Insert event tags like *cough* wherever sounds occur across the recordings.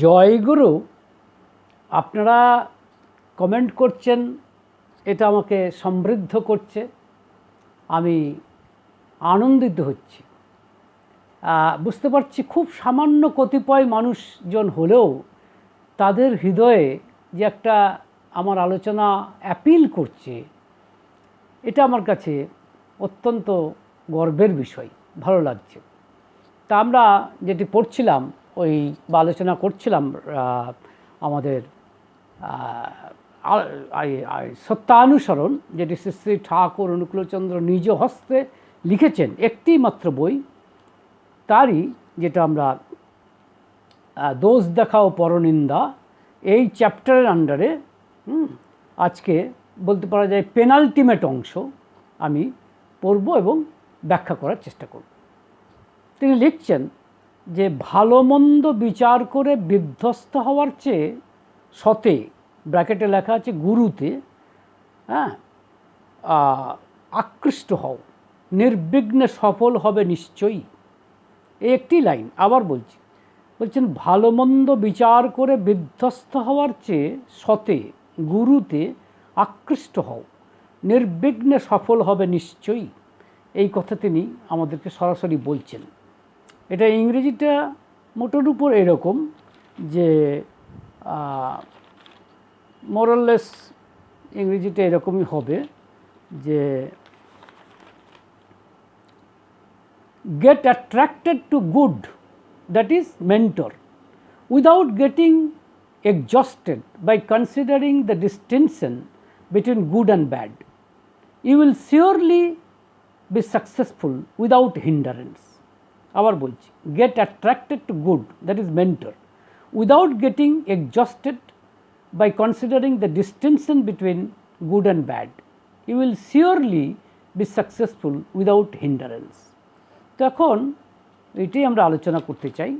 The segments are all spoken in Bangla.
জয়গুরু আপনারা কমেন্ট করছেন, এটা আমাকে সমৃদ্ধ করছে, আমি আনন্দিত হচ্ছি। বুঝতে পারছি খুব সামান্য কতিপয় মানুষজন হলেও তাদের হৃদয়ে যে একটা আমার আলোচনা অ্যাপিল করছে, এটা আমার কাছে অত্যন্ত গর্বের বিষয়, ভালো লাগছে। তা আমরা যেটি পড়ছিলাম ওই আলোচনা করছিলাম আমাদের সত্যানুসরণ যেটি শ্রী শ্রী ঠাকুর অনুকূলচন্দ্র নিজ হস্তে লিখেছেন একটি মাত্র বই, তারই যেটা আমরা দোষ দেখা ও পরনিন্দা, এই চ্যাপ্টারের আন্ডারে আজকে বলতে পারা যায় পেনাল্টিমেট অংশ আমি পড়ব এবং ব্যাখ্যা করার চেষ্টা করব। তিনি লিখছেন যে ভালো মন্দ বিচার করে বিধ্বস্ত হওয়ার চেয়ে সতে, ব্র্যাকেটে লেখা আছে গুরুতে হ্যাঁ আকৃষ্ট হও, নির্বিঘ্নে সফল হবে নিশ্চয়ই। এই একটি লাইন, আবার বলছি, বলছেন, ভালো মন্দ বিচার করে বিধ্বস্ত হওয়ার চেয়ে সতে, গুরুতে আকৃষ্ট হও, নির্বিঘ্নে সফল হবে নিশ্চয়ই। এই কথা তিনি আমাদেরকে সরাসরি বলছেন। এটা ইংরেজিটা মোটোর উপর এরকম যে মোরাললেস ইংরেজিটা এরকমই হবে যে get attracted to good that is mentor without getting exhausted by considering the distinction between good and bad you will surely be successful without hindrance আবার বলছি get attracted to good that is mentor without getting exhausted by considering the distinction between good and bad you will surely be successful without hindrance তো এখন এটাই আমরা আলোচনা করতে চাই।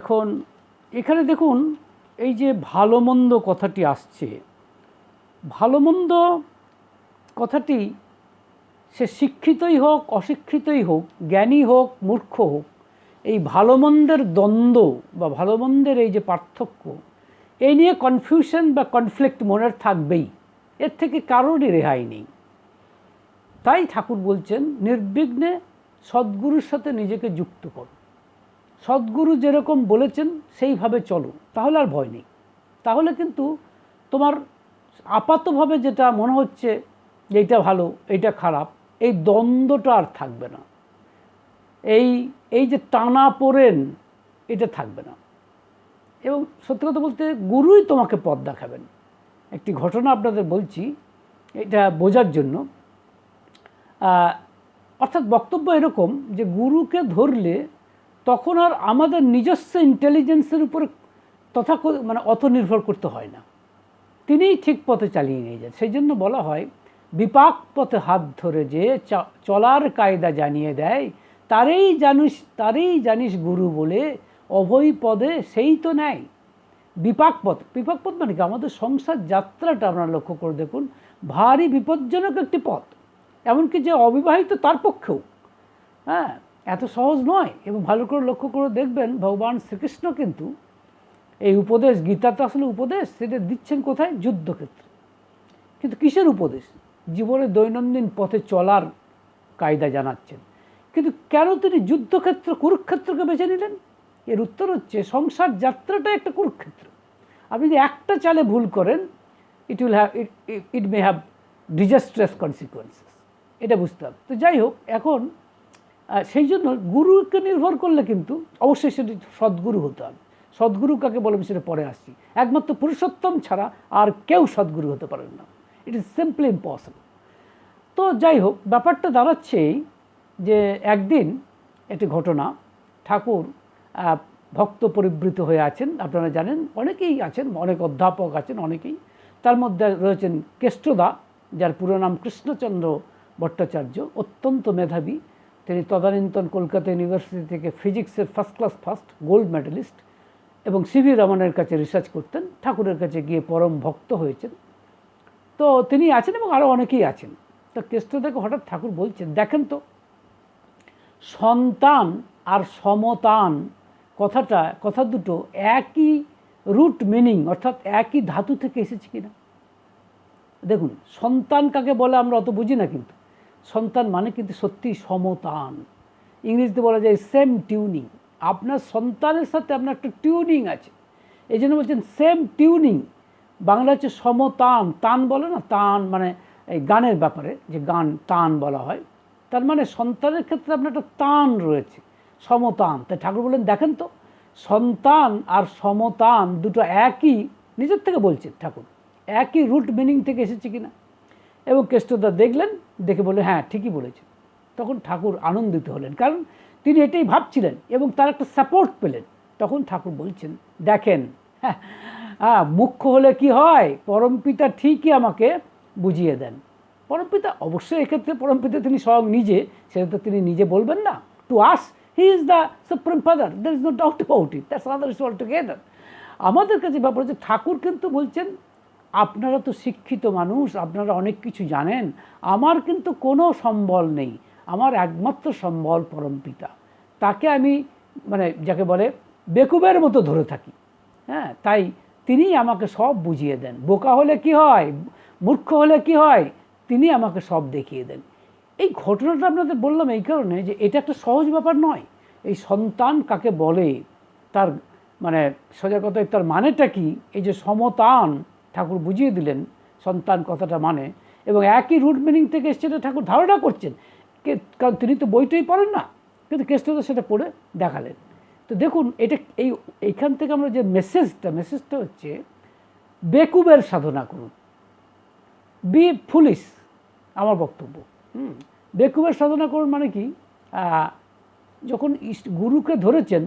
এখন এখানে দেখুন, এই যে ভালো মন্দ কথাটি আসছে, ভালো মন্দ কথাটি সে শিক্ষিতই হোক, অশিক্ষিতই হোক, জ্ঞানী হোক, মূর্খ হোক, এই ভালো মন্দের দ্বন্দ্ব বা ভালো মন্দের এই যে পার্থক্য এই নিয়ে কনফিউশন বা কনফ্লিক্ট মনের থাকবেই। এর থেকে কারোরই রেহাই নেই। তাই ঠাকুর বলছেন, নির্বিঘ্নে সদ্গুরুর সাথে নিজেকে যুক্ত করো। সদ্গুরু যেরকম বলেছেন, সেইভাবে চলো। তাহলে আর ভয় নেই। তাহলে কিন্তু তোমার আপাতভাবে যেটা মনে হচ্ছে, এইটা ভালো, এইটা খারাপ এই দ্বন্দ্বটা আর থাকবে না। এই এই যে টানা পড়েন, এটা থাকবে না। এবং সত্যি কথা বলতে গুরুই তোমাকে পথ দেখাবেন। একটি ঘটনা আপনাদের বলছি, এটা বোঝার জন্য। অর্থাৎ বক্তব্য এরকম যে গুরুকে ধরলে তখন আর আমাদের নিজস্ব ইন্টেলিজেন্সের উপরে তথা মানে অত নির্ভর করতে হয় না। তিনিই ঠিক পথে চালিয়ে নিয়ে যান। সেই জন্য বলা হয় বিপাক পথে হাত ধরে যে চলার কায়দা জানিয়ে দেয়, তারেই জানিস তারেই জানিস গুরু বলে অভয় পদে সেই তো নেয় বিপাক পথ বিপাক পথ মানে কি? আমাদের সংসার যাত্রাটা আপনারা লক্ষ্য করে দেখুন, ভারী বিপজ্জনক একটি পথ। এমনকি যে অবিবাহিত তার পক্ষেও। হ্যাঁ এত সহজ নয়। এবং ভালো করে লক্ষ্য করে দেখবেন, ভগবান শ্রীকৃষ্ণ কিন্তু এই উপদেশ গীতা তো আসলে উপদেশ, সেটা দিচ্ছেন কোথায়? যুদ্ধক্ষেত্রে। কিন্তু কিসের উপদেশ? জীবনে দৈনন্দিন পথে চলার কায়দা জানাচ্ছেন। কিন্তু কেন তিনি যুদ্ধক্ষেত্র, কুরুক্ষেত্রকে বেছে নিলেন? এর উত্তর হচ্ছে, সংসার যাত্রাটা একটা কুরুক্ষেত্র। আপনি যদি একটা চালে ভুল করেন it will have it it may have disastrous consequences এটা বুঝতে হবে। তো যাই হোক, এখন সেই জন্য গুরুকে নির্ভর করলে কিন্তু অবশ্যই সেটি সদ্গুরু হতে হবে। সদ্গুরু কাকে বলে সেটা পরে আসছি। একমাত্র পুরুষোত্তম ছাড়া আর কেউ সদ্গুরু হতে পারেন না। ইট ইজ সিম্পলি ইম্পসিবল তো যাই হোক ব্যাপারটা দাঁড়াচ্ছে এই যে একদিন একটি ঘটনা, ঠাকুর ভক্ত পরিবৃত হয়ে আছেন। আপনারা জানেন, অনেকেই আছেন, অনেক অধ্যাপক আছেন, অনেকেই। তার মধ্যে রয়েছেন কেষ্টদা, যার পুরো নাম কৃষ্ণচন্দ্র ভট্টাচার্য, অত্যন্ত মেধাবী। তিনি তদানীন্তন কলকাতা ইউনিভার্সিটি থেকে ফিজিক্সের first class, first gold medalist এবং সিভি রমনের কাছে রিসার্চ করতেন। ঠাকুরের কাছে গিয়ে পরম ভক্ত হয়েছেন। তো তিনি আছেন এবং আরও অনেকেই আছেন। তো কেষ্টদাকে হঠাৎ ঠাকুর বলছেন, দেখেন তো, সন্তান আর সমতান কথাটা, কথা দুটো একই রুট মিনিং অর্থাৎ একই ধাতু থেকে এসেছে কিনা? দেখুন, সন্তান কাকে বলে আমরা অত বুঝি না কিন্তু। সন্তান মানে কিন্তু সত্যি সমতান। ইংরেজিতে বলা যায় সেম টিউনিং আপনার সন্তানের সাথে আপনার একটা টিউনিং আছে। এই জন্য বলছেন সেম টিউনিং বাংলা হচ্ছে সমতান, তান বলে না, তান মানে এই গানের ব্যাপারে, যে গান তান বলা হয়। তার মানে সন্তানের ক্ষেত্রে আপনার একটা তান রয়েছে, সমতান। তাই ঠাকুর বলেন দেখেন তো, সন্তান আর সমতান দুটো একই, নিজের থেকে বলছেন ঠাকুর, একই রুট মিনিং থেকে এসেছে কিনা? এবং কেষ্টদা দেখলেন, দেখে বলে হ্যাঁ ঠিকই বলেছে তখন ঠাকুর আনন্দিত হলেন, কারণ তিনি এটাই ভাবছিলেন এবং তার একটা সাপোর্ট পেলেন। তখন ঠাকুর বলছেন, দেখেন হ্যাঁ হ্যাঁ মুখ্য হলে কি হয়? পরমপিতা ঠিকই আমাকে বুঝিয়ে দেন। পরমপিতা অবশ্যই এক্ষেত্রে পরমপিতা তিনি স্বয়ং নিজে সেটা তো তিনি নিজে বলবেন না। To us he is the supreme father there is no doubt about it that's other is all together আমাদের কাছে ব্যাপার হচ্ছে, ঠাকুর কিন্তু বলছেন, আপনারা তো শিক্ষিত মানুষ, আপনারা অনেক কিছু জানেন, আমার কিন্তু কোনো সম্বল নেই, আমার একমাত্র সম্বল পরমপিতা তাকে আমি মানে যাকে বলে, বেকুবের মতো ধরে থাকি। হ্যাঁ তাই তিনিই আমাকে সব বুঝিয়ে দেন। বোকা হলে কি হয়? মূর্খ হলে কি হয়? তিনি আমাকে সব দেখিয়ে দেন। এই ঘটনাটা আপনাদের বললাম এই কারণে যে এটা একটা সহজ ব্যাপার নয়। এই সন্তান কাকে বলে? তার মানে সোজা কথায় তার মানেটা কি? এই যে সমতান ঠাকুর বুঝিয়ে দিলেন, সন্তান কথাটা মানে এবং একই রুট মিনিং থেকে এটা ঠাকুর ধারণা করছেন। কারণ তিনি তো বইটাই পড়েন না। কিন্তু কেষ্টদা সেটা পড়ে দেখালেন। দেখুন, এটা এই, এইখান থেকে আমরা যে মেসেজটা মেসেজটা হচ্ছে, বেকুবের সাধনা করুন। বি ফুলিশ আমার বক্তব্য। হুম? বেকুবের সাধনা করুন মানে কি? যখন গুরুকে ধরেছেন,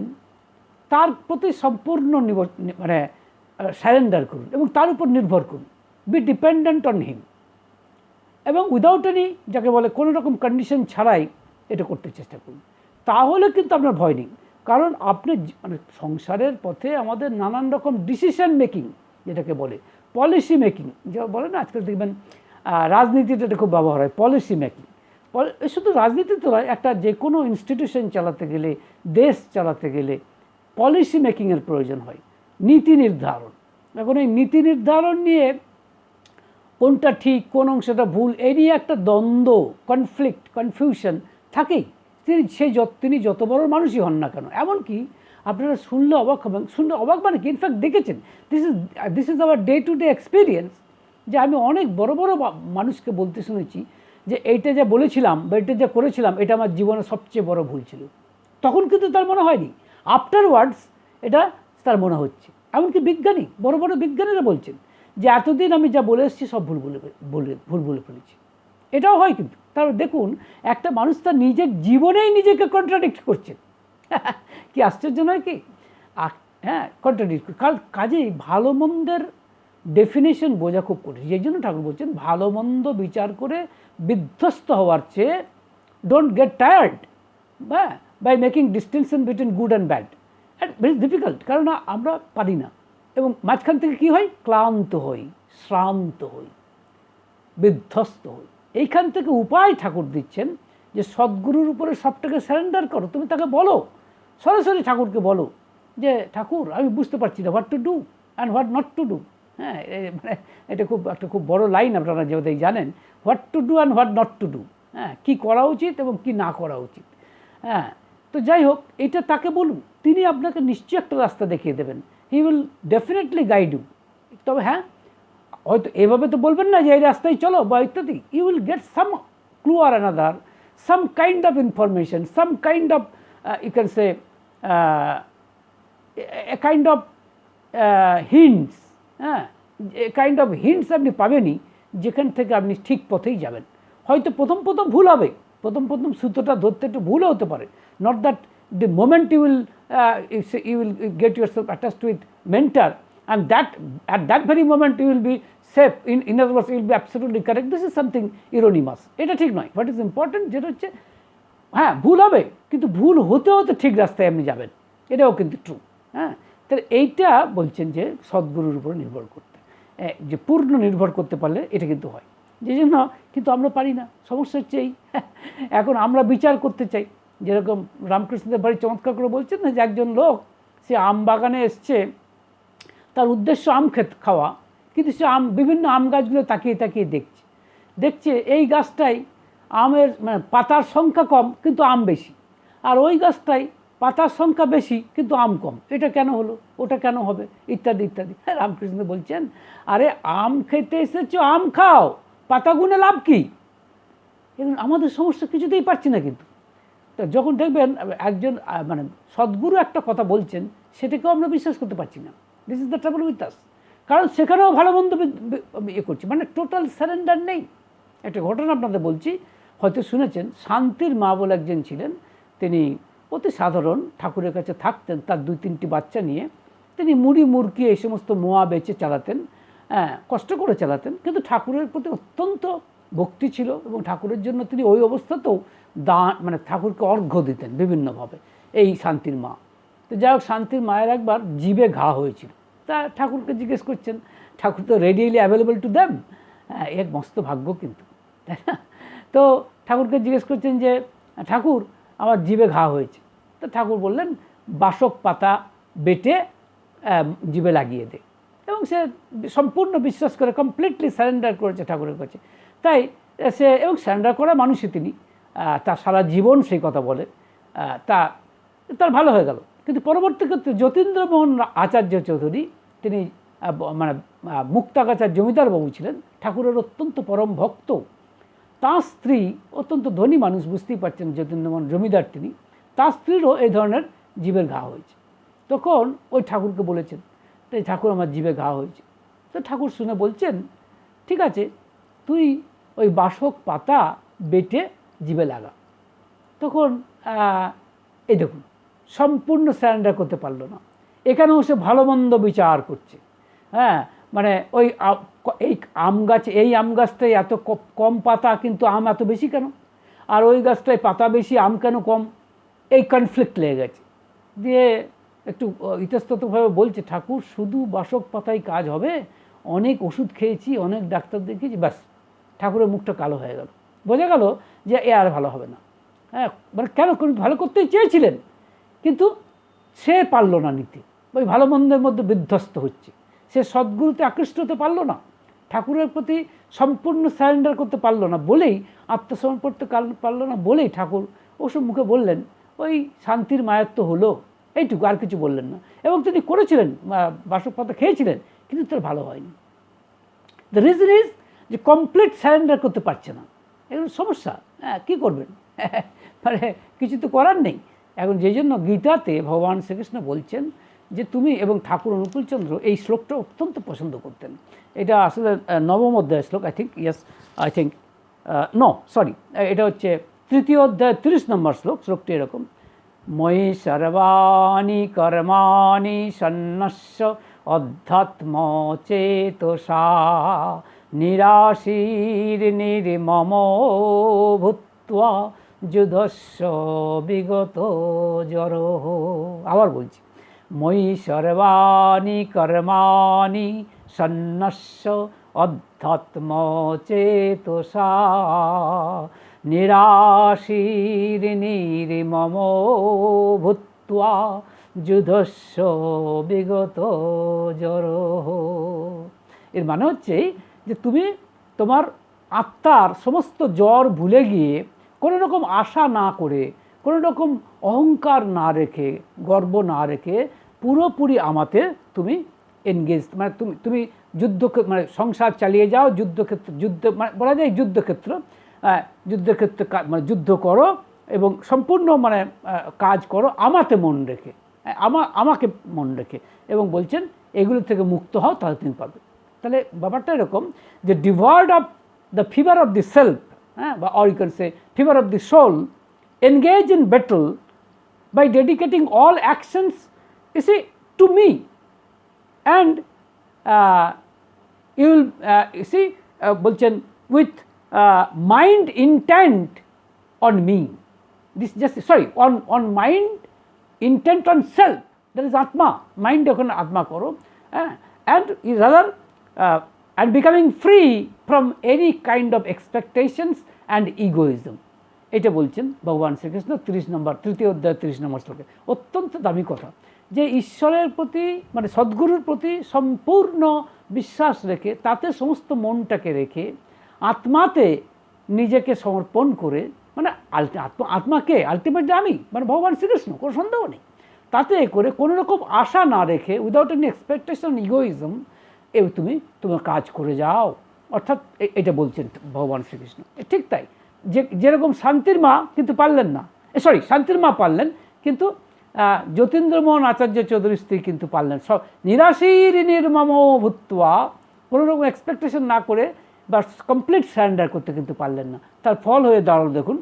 তার প্রতি সম্পূর্ণ মানে স্যারেন্ডার করুন এবং তার উপর নির্ভর করুন। বি ডিপেন্ডেন্ট অন হিম এবং উইদাউট এনি যাকে বলে কোনো রকম কন্ডিশন ছাড়াই এটা করতে চেষ্টা করুন। তাহলে কিন্তু আপনার ভয় নেই। কারণ আপনি মানে সংসারের পথে আমাদের নানান রকম ডিসিশন মেকিং যেটাকে বলে পলিসি মেকিং যা বলে না, আজকাল দেখবেন এটা খুব ব্যবহার হয় পলিসি মেকিং শুধু রাজনীতি তো নয়, একটা যে কোনো ইনস্টিটিউশন চালাতে গেলে, দেশ চালাতে গেলে পলিসি মেকিংয়ের প্রয়োজন হয়, নীতি নির্ধারণ। এখন এই নীতি নির্ধারণ নিয়ে কোনটা ঠিক, কোন অংশটা ভুল এই নিয়ে একটা দ্বন্দ্ব কনফ্লিক্ট কনফিউশন থাকেই। তিনি সে যত তিনি যত বড় মানুষই হন না কেন। এমনকি আপনারা শুনলে অবাক হবেন, শুনলে অবাক মানে কি? ইনফ্যাক্ট দেখেছেন? This is this is our day to day experience যে আমি অনেক বড় বড় মানুষকে বলতে শুনেছি যে এইটা যা বলেছিলাম বা এটা যা করেছিলাম, এটা আমার জীবনে সবচেয়ে বড় ভুল ছিল। তখন কিন্তু তার মনে হয়নি। আফটার ওয়ার্ডস এটা তার মনে হচ্ছে। এমনকি বিজ্ঞানী, বড় বড় বিজ্ঞানীরা বলছেন যে এতদিন আমি যা বলে এসেছি, সব ভুল বলে বলে, ভুল বলে ফেলেছি। এটাও হয় কিন্তু। তার দেখুন, একটা মানুষ তার নিজের জীবনেই নিজেকে কন্ট্রাডিক্ট করছে। কি আশ্চর্য নয় কি? হ্যাঁ কন্ট্রাডিক্ট কার কাজেই ভালো মন্দের ডেফিনেশন বোঝা খুব কঠিন। সেই জন্য ঠাকুর বলছেন ভালো মন্দ বিচার করে বিধ্বস্ত হওয়ার চেয়ে ডোন্ট গেট টায়ার্ড হ্যাঁ by making distinction between good and bad and very difficult কারণ আমরা পারি না। এবং মাঝখান থেকে কী হয়? ক্লান্ত হই, শ্রান্ত হই, বিধ্বস্ত হই। এইখান থেকে উপায় ঠাকুর দিচ্ছেন যে সদ্গুরুর উপরে সবটাকে স্যারেন্ডার করো। তুমি তাকে বলো, সরাসরি ঠাকুরকে বলো যে, ঠাকুর, আমি বুঝতে পারছি না what to do and what not to do হ্যাঁ মানে এটা খুব, একটা খুব বড় লাইন আপনারা যেহেতু জানেন what to do and what not to do হ্যাঁ কী করা উচিত এবং কি না করা উচিত। হ্যাঁ তো যাই হোক, এটা তাকে বলুন, তিনি আপনাকে নিশ্চয়ই একটা রাস্তা দেখিয়ে দেবেন। He will definitely guide you তবে হ্যাঁ হয়তো এভাবে তো বলবেন না যে এই রাস্তায় চলো বা ইত্যাদি। You will get some clue R another some kind of information some kind of you can say kind of hints হ্যাঁ? কাইন্ড অফ হিন্টস আপনি পাবেনই, যেখান থেকে আপনি ঠিক পথেই যাবেন। হয়তো প্রথম প্রথম ভুল হবে, প্রথম প্রথম সুতোটা ধরতে একটু ভুলও হতে পারে। Not that the moment you will you will get yourself attach to it mentor and that, at that very moment, you will be safe. In in other words you will be absolutely correct. This is something erroneous. এটা ঠিক নয়। What is important, যেটা হচ্ছে হ্যাঁ ভুল হবে, কিন্তু ভুল হতে হতে ঠিক রাস্তায় আপনি যাবেন। এটাও কিন্তু ট্রু হ্যাঁ? তাহলে এইটা বলছেন যে সদ্গুরুর উপর নির্ভর করতে। যে পূর্ণ নির্ভর করতে পারলে এটা কিন্তু হয়। যে জন্য কিন্তু আমরা পারি না। সমস্যা হচ্ছে এই। *laughs* এখন আমরা বিচার করতে চাই। যেরকম রামকৃষ্ণদেব বাড়ি চমৎকার করে বলছেন না যে একজন লোক, সে আম বাগানে এসছে তার উদ্দেশ্য আম খেত, খাওয়া। কিন্তু সে আম, বিভিন্ন আম গাছগুলো তাকিয়ে তাকিয়ে দেখছে। দেখছে এই গাছটাই আমের মানে পাতার সংখ্যা কম, কিন্তু আম বেশি। আর ওই গাছটাই পাতার সংখ্যা বেশি, কিন্তু আম কম। এটা কেন হলো? ওটা কেন হবে? ইত্যাদি ইত্যাদি। হ্যাঁ রামকৃষ্ণ বলছেন, আরে, আম খেতে এসেছ, আম খাও। পাতা গুনে লাভ কী? এবং আমাদের সমস্যা কিছুতেই পারছি না কিন্তু। তো যখন দেখবেন, একজন মানে সদ্গুরু একটা কথা বলছেন, সেটাকেও আমরা বিশ্বাস করতে পারছি না। This is the trouble with us কারণ সেখানেও ভালো মন্দ ইয়ে করছি। মানে টোটাল সারেন্ডার নেই। একটা ঘটনা আপনাদের বলছি। হয়তো শুনেছেন, শান্তির মা বলে একজন ছিলেন। তিনি অতি সাধারণ, ঠাকুরের কাছে থাকতেন তার দুই, তিনটি বাচ্চা নিয়ে। তিনি মুড়ি মুরকি এই সমস্ত মোয়া বেচে চালাতেন। হ্যাঁ কষ্ট করে চালাতেন। কিন্তু ঠাকুরের প্রতি অত্যন্ত ভক্তি ছিল এবং ঠাকুরের জন্য তিনি ওই অবস্থাতেও দান মানে ঠাকুরকে অর্ঘ্য দিতেন বিভিন্নভাবে। এই শান্তির মা। তো যাই হোক, শান্তির মায়ের একবার জিভে ঘা হয়েছিল। তা ঠাকুরকে জিজ্ঞেস করছেন, ঠাকুর তো রেডিলি অ্যাভেলেবল টু দ্যাম এক মস্ত ভাগ্য কিন্তু। তাই না? তো ঠাকুরকে জিজ্ঞেস করছেন যে, ঠাকুর, আমার জিভে ঘা হয়েছে। তো ঠাকুর বললেন, বাসক পাতা বেটে জিভে লাগিয়ে দে। এবং সে সম্পূর্ণ বিশ্বাস করে কমপ্লিটলি সারেন্ডার করেছে ঠাকুরের কাছে। তাই সে, এবং সারেন্ডার করা মানুষই তিনি। তার সারা জীবন সেই কথা বলে। তা, তার ভালো হয়ে গেল। কিন্তু পরবর্তী ক্ষেত্রে যতীন্দ্রমোহন আচার্য চৌধুরী তিনি মানে মুক্তাগাছার জমিদার বাবু ছিলেন, ঠাকুরের অত্যন্ত পরম ভক্ত। তার স্ত্রী অত্যন্ত ধনী মানুষ, বুঝতেই পারছেন যতীন্দ্রমোহন জমিদার তিনি, তার স্ত্রীরও এই ধরনের জীবের ঘা হয়েছে। তখন ওই ঠাকুরকে বলেছেন তাই ঠাকুর আমার জীবে ঘা হয়েছে। তো ঠাকুর শুনে বলছেন, ঠিক আছে, তুই ওই বাসক পাতা বেটে জীবে লাগা। তখন এই দেখুন, সম্পূর্ণ স্যারেন্ডার করতে পারল না। এখানেও সে ভালো মন্দ বিচার করছে। হ্যাঁ মানে ওই এই আম গাছ, এই আম গাছটাই এত কম পাতা, কিন্তু আম এত বেশি কেন? আর ওই গাছটায় পাতা বেশি, আম কেন কম? এই কনফ্লিক্ট লেগে গেছে। দিয়ে একটু ইতস্ততভাবে বলছে, ঠাকুর, শুধু বাসক পাতায় কাজ হবে, অনেক ওষুধ খেয়েছি, অনেক ডাক্তার দেখিয়েছি, ব্যাস, ঠাকুরের মুখটা কালো হয়ে গেল। বোঝা গেল যে এ আর ভালো হবে না। হ্যাঁ মানে কেন ভালো করতেই চেয়েছিলেন, কিন্তু সে পারল না নিতে। ওই ভালো মন্দের মধ্যে বিধ্বস্ত হচ্ছে। সে সদ্গুরুতে আকৃষ্ট হতে পারল না, ঠাকুরের প্রতি সম্পূর্ণ সারেন্ডার করতে পারল না বলেই আত্মসমর্পণ করতে পারল না বলেই ঠাকুর ওসব মুখে বললেন, ওই শান্তির মায়াত্ম হলো। এইটুকু আর কিছু বললেন না। এবং তিনি করেছিলেন বাসক পাতা খেয়েছিলেন, কিন্তু তার ভালো হয়নি। দ্য রিজন ইজ যে কমপ্লিট সারেন্ডার করতে পারছে না। এগুলো সমস্যা। হ্যাঁ কী করবেন? *laughs* মানে কিছু তো করার নেই। এখন যেই জন্য গীতাতে ভগবান শ্রীকৃষ্ণ বলছেন যে তুমি এবং ঠাকুর অনুকূলচন্দ্র এই শ্লোকটা অত্যন্ত পছন্দ করতেন। এটা আসলে নবম অধ্যায় শ্লোক I think yes I think no sorry এটা হচ্ছে তৃতীয় অধ্যায়, তিরিশ নম্বর শ্লোক, শ্লোকটি এরকম। ময়ি সর্বাণি কর্মাণি সন্ন্যস্য অধ্যাত্ম চেতসা নিরাশীর নির্মম ভূত্বা যুধস্য বিগত জর আবার বলছি। ময়ি সর্বাণি কর্মাণি সন্ন্যস্য অধ্যাত্ম চেতসা। নিরাশীর নির্মম ভূত্বা, যুধস্য বিগত জর এর মানে হচ্ছে যে তুমি তোমার আত্মার সমস্ত জ্বর ভুলে গিয়ে কোনো রকম আশা না করে, কোনো রকম অহংকার না রেখে, গর্ব না রেখে পুরোপুরি আমাতে তুমি এনগেজ মানে তুমি তুমি যুদ্ধ মানে সংসার চালিয়ে যাও, যুদ্ধক্ষেত্র, যুদ্ধ মানে বলা যায় যুদ্ধক্ষেত্র যুদ্ধক্ষেত্রে মানে যুদ্ধ করো এবং সম্পূর্ণ মানে কাজ করো আমাতে মন রেখে আমা, আমাকে মন রেখে এবং বলছেন, এগুলো থেকে মুক্ত হও, তাহলে তুমি পাবে। তাহলে ব্যাপারটা এরকম যে ডিভার্ড of the fever of the self হ্যাঁ বা or you can say fever of the soul engage in battle by dedicating all actions you see to me and uh, you will uh, you see uh, বলছেন with uh, mind intent on me this just sorry on on mind intent on self that is atma mind এখন আত্মা করো হ্যাঁ and you rather uh, and becoming free from any kind of expectations and egoism এটা বলছেন ভগবান শ্রীকৃষ্ণ তিরিশ নম্বর তৃতীয় অধ্যায় তিরিশ নম্বর শ্লোকে অত্যন্ত দামি কথা যে ঈশ্বরের প্রতি মানে সদ্গুরুর প্রতি সম্পূর্ণ বিশ্বাস রেখে, তাতে সমস্ত মনটাকে রেখে, আত্মাতে নিজেকে সমর্পণ করে মানে আত্মা, আত্মাকে আলটিমেটলি আমি মানে ভগবান শ্রীকৃষ্ণ, কোনো সন্দেহ নেই। তাতে করে কোনো রকম আশা না রেখে উইদাউট এনি এক্সপেকটেশন ইগোইজম এ তুমি তোমার কাজ করে যাও। অর্থাৎ এটা বলছেন ভগবান শ্রীকৃষ্ণ। ঠিক তাই। যে, যেরকম শান্তির মা কিন্তু পারলেন না। সরি শান্তির মা পারলেন, কিন্তু যতীন্দ্রমোহন আচার্য চৌধুরীর স্ত্রী কিন্তু পারলেন সব নিরাশির নির্মম ভূত্বা কোনো রকম এক্সপেকটেশন না করে বা কমপ্লিট সারেন্ডার করতে কিন্তু পারলেন না। তার ফল হয়ে দাঁড়াল দেখুন।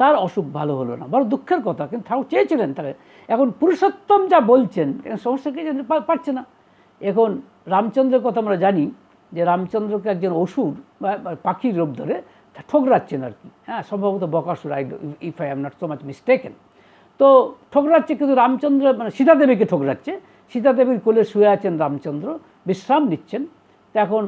তার অসুখ ভালো হলো না, বড় দুঃখের কথা, কিন্তু ঠাকুর চেয়েছিলেন তাহলে এখন পুরুষোত্তম যা বলছেন সমস্যা কি? পারছে না। এখন রামচন্দ্রের কথা আমরা জানি যে রামচন্দ্রকে একজন অসুর বা বা পাখির রূপ ধরে ঠোকরাচ্ছেন আর কি। হ্যাঁ সম্ভবত Bakasur I if I am not so much mistaken তো ঠোকরাচ্ছে কিন্তু রামচন্দ্র মানে সীতাদেবীকে ঠোকরাচ্ছে। সীতাদেবীর কোলে শুয়ে আছেন রামচন্দ্র, বিশ্রাম নিচ্ছেন। এখন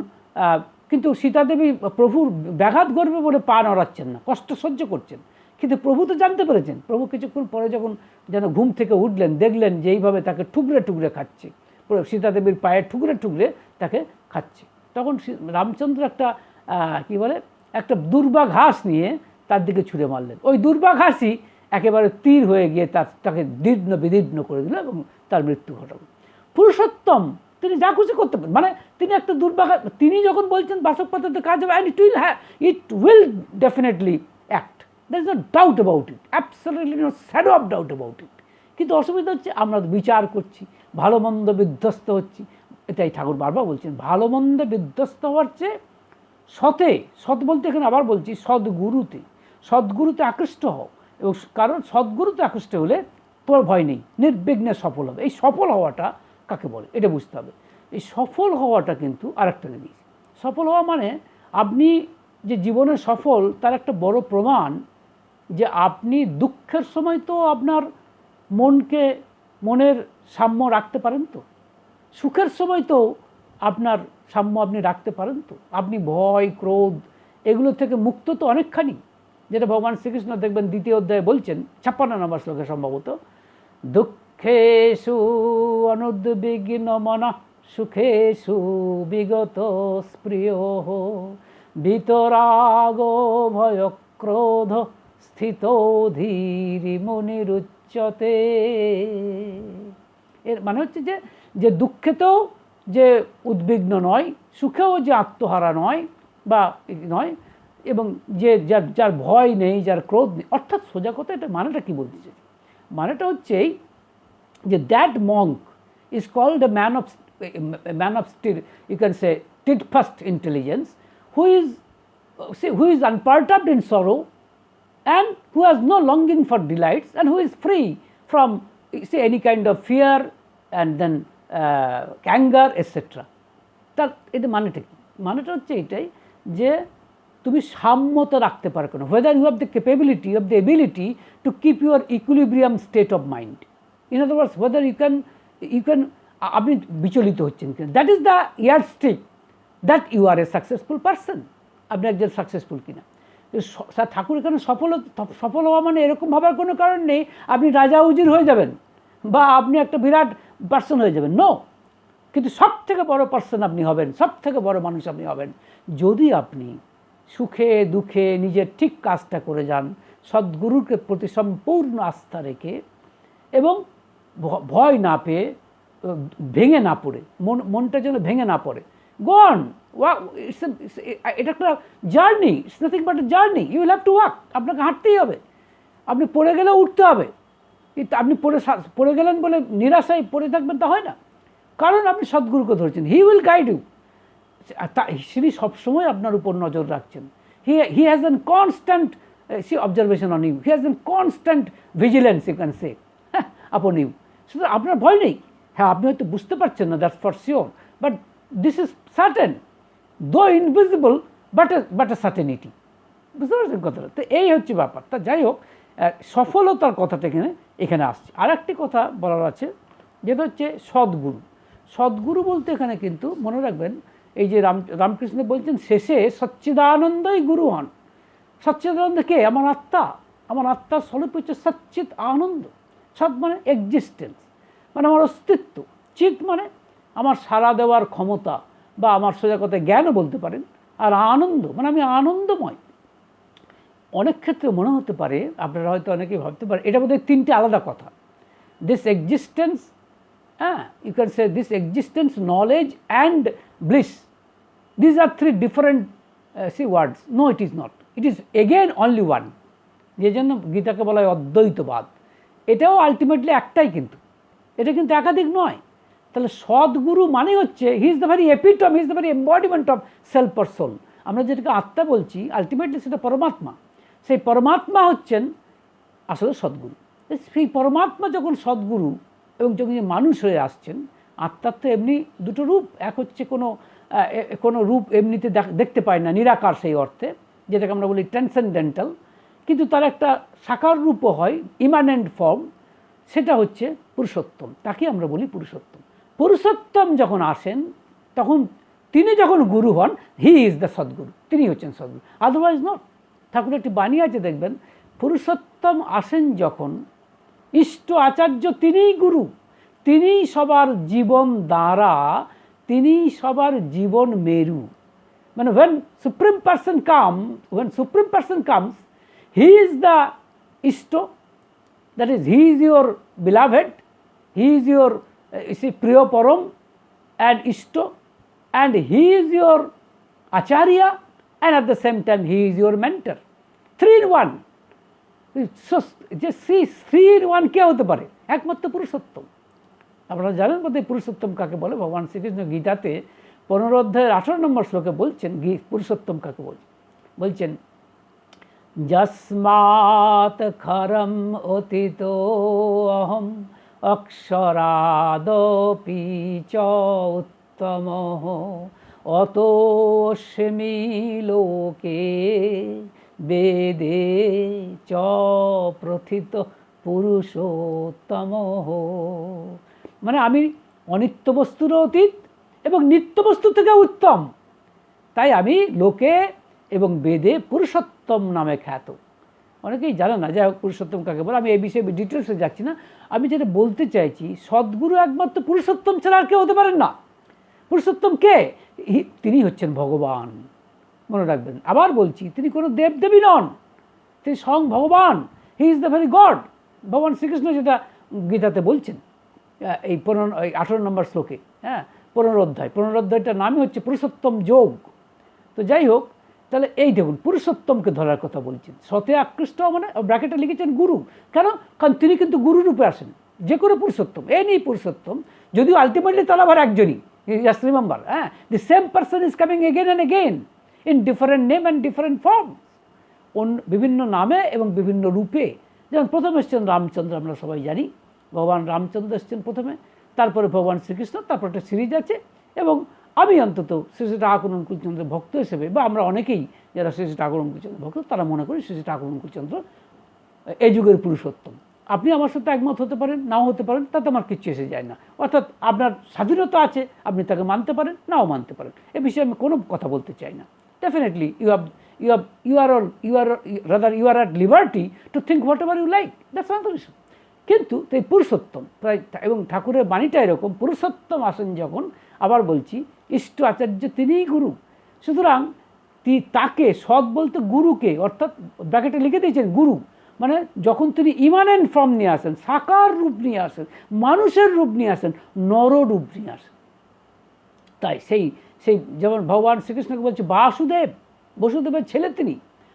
কিন্তু সীতাদেবী প্রভুর ব্যাঘাত করবে বলে পা নড়াচ্ছেন না, কষ্ট সহ্য করছেন। কিন্তু প্রভু তো জানতে পেরেছেন, প্রভু কিছুক্ষণ পরে যখন যেন ঘুম থেকে উঠলেন, দেখলেন যে এইভাবে তাকে ঠুকরে ঠুকরে খাচ্ছে। সীতাদেবীর পায়ে ঠুকরে ঠুকরে তাকে খাচ্ছে। তখন রামচন্দ্র একটা কি বলে, একটা দুর্বা ঘাস নিয়ে তার দিকে ছুঁড়ে মারলেন। ওই দুর্বা ঘাসই একেবারে তীর হয়ে গিয়ে তার তাকে দীর্ণ বিদীর্ণ করে দিল এবং তার মৃত্যু ঘটালো। পুরুষোত্তম, তিনি যা খুশি করতে পারেন। মানে তিনি একটা দুর্ভাগা, তিনি যখন বলছেন বাসক পাতাতে কাজ হবে and it will have it will definitely act there is no doubt about it absolutely no shadow of doubt about it কিন্তু অসুবিধা হচ্ছে, আমরা বিচার করছি, ভালো মন্দ বিধ্বস্ত হচ্ছি। এটাই ঠাকুর বারবার বলছেন, ভালো মন্দ বিধ্বস্ত হওয়ার চেয়ে সতে, সৎ বলতে এখানে আবার বলছি, সদ্গুরুতে সদ্গুরুতে আকৃষ্ট হও। এবং কারণ সদ্গুরুতে আকৃষ্ট হলে তোর ভয় নেই, নির্বিঘ্নে সফল হবে। এই সফল হওয়াটা কাকে বলে? এটা বুঝতে হবে। এই সফল হওয়াটা কিন্তু আরেকটা জিনিস। সফল হওয়া মানে আপনি যে জীবনে সফল, তার একটা বড় প্রমাণ যে আপনি দুঃখের সময় তো আপনার মনকে, মনের সাম্য রাখতে পারেন তো। সুখের সময় তো আপনার সাম্য আপনি রাখতে পারেন তো। আপনি ভয়, ক্রোধ, এগুলো থেকে মুক্ত তো অনেকখানি। যেটা ভগবান শ্রীকৃষ্ণ দেখবেন দ্বিতীয় অধ্যায়ে বলছেন, ছাপ্পান্ন নম্বর শ্লোকে সম্ভবত দুঃখেশু অনুদ্বিগ্ন মন সুখেশু বিগত স্প্রিয় বিতরাগ ভয় ক্রোধ স্থিত ধীরি মুনিরুচ্যতে এর মানে হচ্ছে যে যে দুঃখেতেও যে উদ্বিগ্ন নয়, সুখেও যে আত্মহারা নয় বা নয় এবং যে যার যার ভয় নেই যার ক্রোধ নেই অর্থাৎ সোজা কথা এটা মানেটা কী বলতে চাই? মানেটা হচ্ছে এই যে that monk is called a man of man of steel you can say steadfast intelligence who is who is unperturbed in sorrow who has no longing for delights and who is free from say any kind of fear and then uh, anger etc তার এটা মানেটা কি? মানেটা হচ্ছে এটাই যে তুমি সাম্যতা রাখতে পারো কেন? Whether you have the capability have the ability to keep your equilibrium state of mind in other words whether you can you can আপনি বিচলিত হচ্ছেন কিনা? That is the yardstick that you are a successful person আপনি একজন সাকসেসফুল কিনা? ঠাকুর এখানে সফল সফল হওয়া মানে এরকম ভাবার কোনো কারণ নেই, আপনি রাজা উজির হয়ে যাবেন বা আপনি একটা বিরাট পার্সন হয়ে যাবেন। নো কিন্তু সব থেকে বড় পার্সন আপনি হবেন সব থেকে বড় মানুষ আপনি হবেন। যদি আপনি সুখে, দুঃখে নিজের ঠিক কাজটা করে যান। সদ্গুরুকে প্রতি সম্পূর্ণ আস্থা রেখে এবং ভয় না পেয়ে ভেঙে না পড়ে। মন, মনটা যেন ভেঙে না পড়ে। গন, ওয়া, ইটস এটা একটা journey, it's nothing but journey. You have to walk, আপনাকে হাঁটতেই হবে। আপনি পড়ে গেলেও উঠতে হবে। কিন্তু আপনি পড়ে পড়ে গেলেন বলে নিরাশায় পড়ে থাকবেন তা হয় না। কারণ আপনি সদ্গুরুকে ধরছেন। He will guide you. তা, তিনি সবসময় আপনার উপর নজর রাখছেন। He he has an constant see observation on you he has an constant vigilance you can say upon you সুতরাং আপনার ভয় নেই। হ্যাঁ আপনি হয়তো বুঝতে পারছেন না that's for sure but this is certain though invisible but but a certainty বুঝতে পারছেন কথাটা? তো এই হচ্ছে ব্যাপার। তা যাই হোক সফলতার কথাটা এখানে এখানে আসছে। আর একটি কথা বলার আছে, যেটা হচ্ছে সদ্গুরু। সদ্গুরু বলতে এখানে কিন্তু মনে রাখবেন এই যে রাম, রামকৃষ্ণ বলছেন, শেষে সচ্চিদানন্দই গুরু হন। সচ্চিদানন্দ কে? আমার আত্মা। আমার আত্মার স্বরূপ হচ্ছে সচ্চিত আনন্দ। সৎ মানে এক্সিস্টেন্স মানে আমার অস্তিত্ব। চিত মানে আমার সারা দেওয়ার ক্ষমতা বা আমার সোজা কথা জ্ঞানও বলতে পারেন, আর আনন্দ মানে আমি আনন্দময়। অনেক ক্ষেত্রে মনে হতে পারে, আপনারা হয়তো অনেকেই ভাবতে পারে, এটা বোধহয় তিনটে আলাদা কথা। দিস এক্সিস্টেন্স হ্যাঁ you can say this existence knowledge and bliss this are three different see words no it is not it is again only one যে জন্য গীতাকে বলা হয় অদ্বৈতবাদ। এটাও আলটিমেটলি একটাই কিন্তু। এটা কিন্তু একাধিক নয়। তাহলে সদ্গুরু মানে হচ্ছে he is the very epitome he is the very embodiment of self per soul আমরা যেটাকে আত্মা বলছি আলটিমেটলি সেটা পরমাত্মা। সেই পরমাত্মা হচ্ছেন আসলে সদ্গুরু। সেই পরমাত্মা যখন সদ্গুরু এবং যখন মানুষ হয়ে আসছেন, আত্মার তো এমনি দুটো রূপ। এক হচ্ছে কোনো কোনো রূপ এমনিতে দেখ- দেখতে পায় না, নিরাকার সেই অর্থে, যেটাকে আমরা বলি ট্রান্সেন্ডেন্টাল কিন্তু তার একটা সাকার রূপও হয় ইমানেন্ট ফর্ম সেটা হচ্ছে পুরুষোত্তম। তাকে আমরা বলি পুরুষোত্তম। পুরুষোত্তম যখন আসেন, তখন তিনি যখন গুরু হন হি ইজ দ্য সদ্গুরু তিনি হচ্ছেন সদ্গুরু আদারওয়াইজ নট ঠাকুর একটি বাণী আছে, দেখবেন, পুরুষোত্তম আসেন যখন, ইষ্ট আচার্য তিনিই গুরু, তিনিই সবার জীবন দ্বারা তিনিই সবার জীবন মেরু মানে when supreme person come when supreme person comes he is the isto that is he is your beloved he is your uh, you see priya param and isto and he is your acharya and at the same time he is your mentor three in one So, যে সি থ্রি ইন ওয়ান কে হতে পারে একমাত্র পুরুষোত্তম আপনারা জানেন বোধহয় পুরুষোত্তম কাকে বলে? ভগবান শ্রীকৃষ্ণ গীতাতে পনেরো অধ্যায়ের আঠারো নম্বর শ্লোকে বলছেন, গী, পুরুষোত্তম কাকে বলছেন বলছেন, যস্মাৎ খরম অতীত অহম অক্ষরাদপি চ উত্তম। অতোস্মি লোকে বেদে চ প্রথিত পুরুষোত্তম। মানে আমি অনিত্য বস্তুরও অতীত এবং নিত্য বস্তু থেকে উত্তম। তাই আমি লোকে এবং বেদে পুরুষোত্তম নামে খ্যাত। অনেকেই জানে না হোক, পুরুষোত্তম কাকে বলে, আমি এই বিষয়ে ডিটেলসে যাচ্ছি না। আমি যেটা বলতে চাইছি, সদ্গুরু একমাত্র পুরুষোত্তম ছাড়া আর কেউ হতে পারেন না। পুরুষোত্তম কে? তিনি হচ্ছেন ভগবান। মনে রাখবেন। আবার বলছি, তিনি কোনো দেবদেবী নন। তিনি স্বয়ং ভগবান। He is the very God. ভগবান শ্রীকৃষ্ণ যেটা গীতাতে বলছেন। এই পনেরো, এই আঠেরো নম্বর শ্লোকে হ্যাঁ পনেরো অধ্যায়। পনেরো অধ্যায়টার নামই হচ্ছে পুরুষোত্তম যোগ। তো যাই হোক, তাহলে এই দেখুন, পুরুষোত্তমকে ধরার কথা বলছেন। সতে আকৃষ্ট মানে ব্র্যাকেটে লিখেছেন গুরু। কেন? কারণ তিনি কিন্তু গুরু রূপে আসেন। যে কোনো পুরুষোত্তম এনি পুরুষোত্তম, যদিও আলটিমেটলি তাহলে আবার একজনই জাস্ট রিমেম্বার হ্যাঁ the same person is coming again and again in different name and different form অন্য, বিভিন্ন নামে এবং বিভিন্ন রূপে। যেমন প্রথমে এসছেন রামচন্দ্র, আমরা সবাই জানি। ভগবান রামচন্দ্র এসছেন প্রথমে, তারপরে ভগবান শ্রীকৃষ্ণ, তারপর একটা সিরিজ আছে এবং আমি অন্তত শ্রী শ্রী ঠাকুর অনুকূলচন্দ্রের ভক্ত হিসেবে, বা আমরা অনেকেই যারা শ্রী শ্রী ঠাকুর অনুকূলচন্দ্র ভক্ত, তারা মনে করি শ্রী শ্রী ঠাকুর অনুকূলচন্দ্র এই যুগের পুরুষোত্তম। আপনি আমার সাথে একমত হতে পারেন, নাও হতে পারেন, তাতে আমার কিচ্ছু এসে যায় না। অর্থাৎ আপনার স্বাধীনতা আছে, আপনি তাকে মানতে পারেন, নাও মানতে পারেন। এ বিষয়ে আমি কোনো কথা বলতে চাই না। Definitely you have you have you are all you are rather you are at liberty to think whatever you like that's issue কিন্তু এই পুরুষোত্তম প্রায় এবং ঠাকুরের বাণীটা এরকম, পুরুষোত্তম আসেন যখন, আবার বলছি, ইষ্ট আচার্য তিনিই গুরু। সুতরাং তাকে সৎ বলতে গুরুকে, অর্থাৎ ব্র্যাকেটে লিখে দিয়েছেন গুরু মানে যখন তিনি ইমানেন্ট ফর্ম নিয়ে আসেন, সাকার রূপ নিয়ে আসেন, মানুষের রূপ নিয়ে আসেন, নর রূপ নিয়ে আসেন। তাই সেই সেই যেমন ভগবান শ্রীকৃষ্ণকে বলছে, বাসুদেব, বসুদেবের ছেলে তিনি।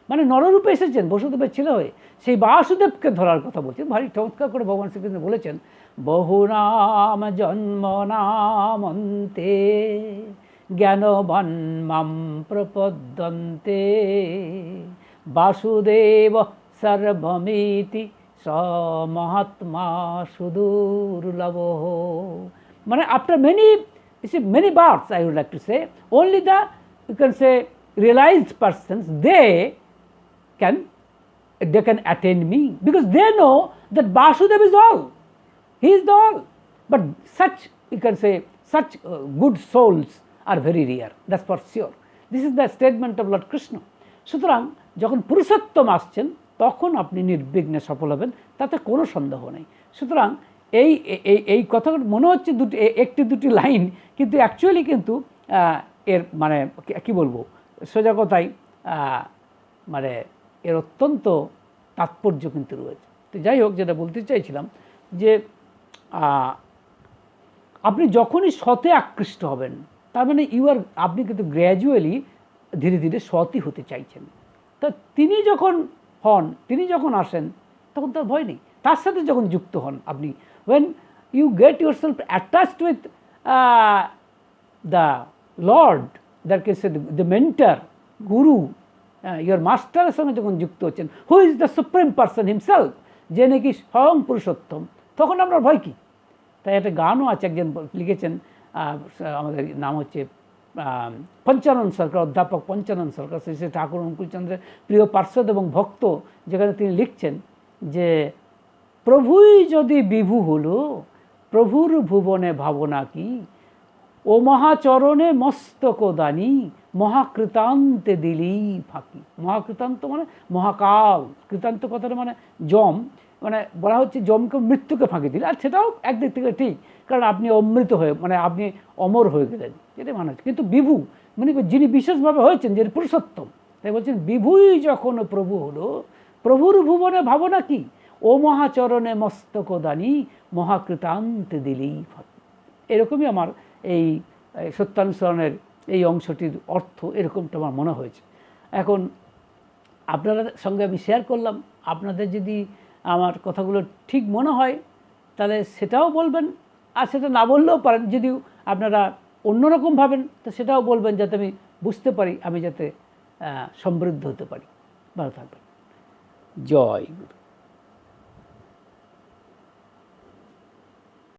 মানে নররূপে এসেছেন, বসুদেবের ছেলে হয়ে। সেই বাসুদেবকে ধরার কথা বলছেন ভারী চমৎকার করে ভগবান শ্রীকৃষ্ণ বলেছেন বহুনাম জন্ম নামন্তে জ্ঞানবান মাম প্রপদ্যন্তে, বাসুদেব সর্বমিতি স মহাত্মা সুদুর্লভ। মানে after many see, many births, I would like to say, only the, you can say, realized persons, they can they can attain me because they know that Vasudev is all he is the all but such you can say such uh, good souls are very rare that's for sure this is the statement of Lord Krishna সুতরাং যখন পুরুষোত্তম আসছেন তখন আপনি নির্বিঘ্নে সফল হবেন তাতে কোনো সন্দেহ নেই সুতরাং এই এই কথা মনে হচ্ছে দুটি একটি দুটি লাইন কিন্তু অ্যাকচুয়ালি কিন্তু এর মানে কি বলব সোজা কথাই মানে এর অত্যন্ত তাৎপর্য কিন্তু রয়েছে। তো যাই হোক, যেটা বলতে চাইছিলাম যে আপনি যখনই সতে আকৃষ্ট হবেন, তার মানে ইউ আর আপনি কিন্তু গ্র্যাজুয়ালি ধীরে ধীরে সতই হতে চাইছেন। তা তিনি যখন হন, তিনি যখন আসেন, তখন তার ভয় নেই। তার সাথে যখন যুক্ত হন আপনি when you get yourself attached with the lord that case the mentor guru your মাস্টারের সঙ্গে যখন যুক্ত হচ্ছেন who is the supreme person himself যে নাকি স্বয়ং পুরুষোত্তম? তখন আমরা ভয় কী? তাই একটা গানও আছে, একজন লিখেছেন আমাদের নাম হচ্ছে পঞ্চানন সরকার, অধ্যাপক পঞ্চানন সরকার, শ্রী শ্রী ঠাকুর অনুকূলচন্দ্রের প্রিয় পার্শ্বদ এবং ভক্ত, যেখানে তিনি লিখছেন যে, প্রভুই যদি বিভু হলো, প্রভুর ভুবনে ভাবনা কি? ও মহাচরণে মস্তক দানি মহাকৃতান্তে দিলেই ফাঁকি। মহাকৃতান্ত মানে মহাকাল। কৃতান্ত কথাটা মানে জম মানে বলা হচ্ছে জমকে মৃত্যুকে ফাঁকি দিলে। আর সেটাও একদিক থেকে ঠিক, কারণ আপনি অমৃত হয়ে মানে আপনি অমর হয়ে গেলেন। এটাই মানে কিন্তু বিভু মানে যিনি বিশেষভাবে হয়েছেন, যিনি পুরুষোত্তম, তাই বলছেন, বিভুই যখন প্রভু হলো, প্রভুর ভুবনে ভাবনা কি? ও মহাচরণে মস্তক দানি, মহাকৃতান্তে দিলেই ফাঁকি। এরকমই আমার এই সত্যানুসরণের এই অংশটির অর্থ এরকমটা আমার মনে হয়েছে। এখন আপনাদের সঙ্গে আমি শেয়ার করলাম, আপনাদের যদি আমার কথাগুলো ঠিক মনে হয়, তাহলে সেটাও বলবেন, আর সেটা না বললেও পারেন, যদিও আপনারা অন্যরকম ভাবেন, তো সেটাও বলবেন যাতে আমি বুঝতে পারি, আমি যাতে সমৃদ্ধ হতে পারি। ভালো থাকবেন। জয় গুরু।